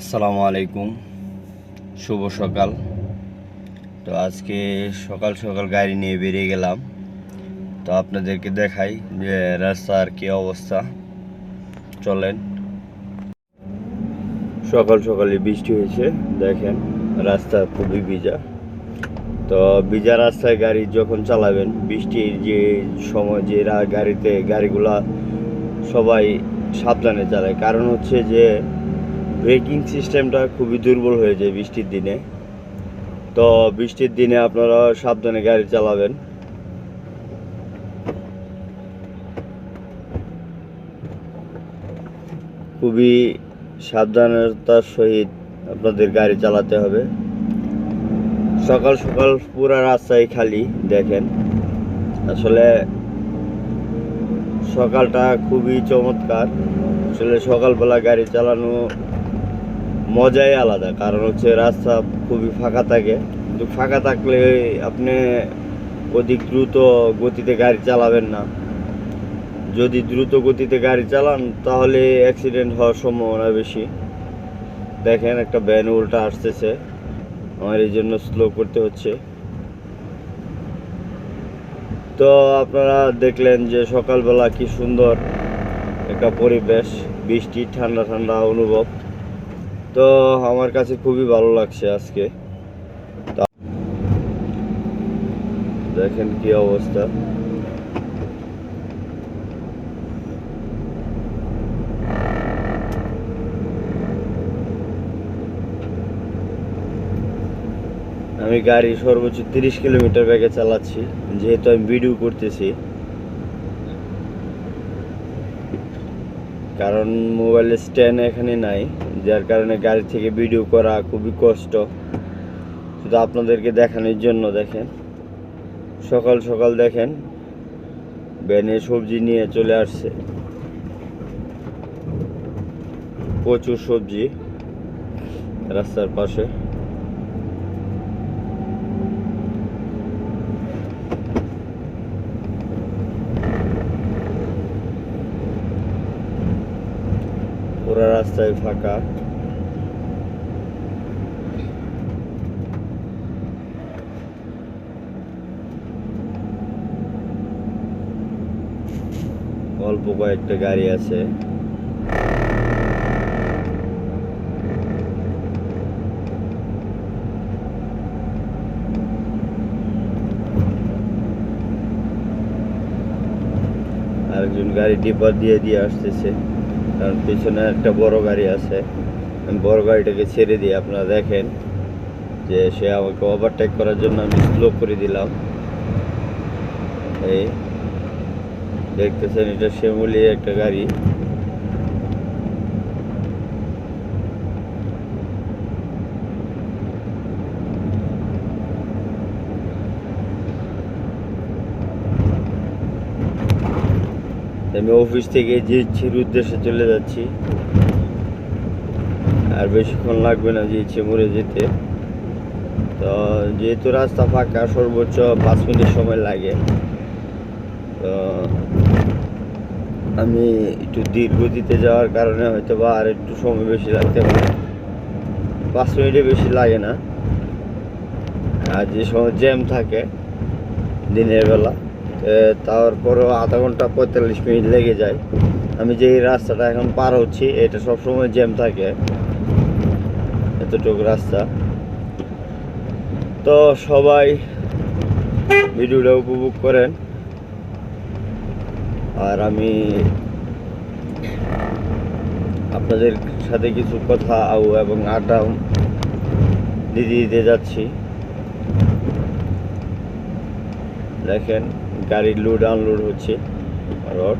আসসালামু আলাইকুম। শুভ সকাল। তো আজকে সকাল সকাল গাড়ি নিয়ে বেরিয়ে গেলাম। তো আপনাদেরকে দেখাই যে রাস্তার কি অবস্থা। চলেন। সকাল সকালে বৃষ্টি হয়েছে, দেখেন, রাস্তা খুবই ভিজা। তো ভিজা রাস্তায় গাড়ি যখন চালাবেন, বৃষ্টির যে সময়, যে গাড়িতে গাড়িগুলা সবাই সাবধানে চালায়। কারণ হচ্ছে যে ব্রেকিং সিস্টেমটা খুবই দুর্বল হয়ে যায় বৃষ্টির দিনে। তো বৃষ্টির দিনে আপনারা সাবধানে গাড়ি চালাবেন। খুবই সাবধানতার সহিত আপনাদের গাড়ি চালাতে হবে। সকাল সকাল পুরা রাস্তায় খালি, দেখেন। আসলে সকালটা খুবই চমৎকার। আসলে সকালবেলা গাড়ি চালানো মজাই আলাদা। কারণ হচ্ছে রাস্তা খুবই ফাঁকা থাকে। কিন্তু ফাঁকা থাকলে আপনি অধিক দ্রুত গতিতে গাড়ি চালাবেন না। যদি দ্রুত গতিতে গাড়ি চালান, তাহলে অ্যাক্সিডেন্ট হওয়ার সম্ভাবনা বেশি। দেখেন একটা ভ্যান উল্টা আসতেছে। আমার এই জন্য স্লো করতে হচ্ছে। তো আপনারা দেখলেন যে সকালবেলা কি সুন্দর একটা পরিবেশ, বৃষ্টি, ঠান্ডা ঠান্ডা অনুভব। তো আমার কাছে খুবই ভালো লাগছে আজকে। দেখেন কি অবস্থা। আমি গাড়ি সর্বোচ্চ তিরিশ কিলোমিটার বেগে চালাচ্ছি, যেহেতু আমি ভিডিও করতেছি। কারণ মোবাইলের স্ট্যান্ড এখানে নাই। যার কারণে গাড়ি থেকে ভিডিও করা খুবই কষ্ট। শুধু আপনাদেরকে দেখানোর জন্য দেখেন। সকাল সকাল দেখেন, ভ্যানে সবজি নিয়ে চলে আসছে। প্রচুর সবজি রাস্তার পাশে। পুরো রাস্তায় ফাঁকা। অল্প কয়েকটা গাড়ি আছে। আরেকজন গাড়ি ডিপার দিয়ে দিয়ে আসতেছে। কারণ পিছনে একটা বড় গাড়ি আছে। বড় গাড়িটাকে ছেড়ে দিয়ে আপনারা দেখেন যে সে আমাকে ওভারটেক করার জন্য আমি স্লো করে দিলাম। এই দেখতেছেন, এটা শ্যামলি একটা গাড়ি। আমি অফিস থেকে যে ইচ্ছের উদ্দেশ্যে চলে যাচ্ছি, আর বেশিক্ষণ লাগবে না যে ইচ্ছে মরে যেতে। তো যেহেতু রাস্তা ফাঁকা, সর্বোচ্চ পাঁচ মিনিট সময় লাগে। তো আমি একটু গতিতে যাওয়ার কারণে হয়তো বা আর একটু সময় বেশি লাগতে পারে। পাঁচ মিনিটে বেশি লাগে না। আর যে সময় জ্যাম থাকে দিনের বেলা তারপরও আধা ঘণ্টা পঁয়তাল্লিশ মিনিট লেগে যায়। আমি যে রাস্তাটা এখন পার হচ্ছি, এটা সবসময় জ্যাম থাকে। এতটুকু রাস্তা। তো সবাই ভিডিওটা উপভোগ করেন। আর আমি আপনাদের সাথে কিছু কথা আও এবং আড্ডা দিতে দিতে যাচ্ছি। দেখেন গাড়ি লোড আনলোড হচ্ছে রড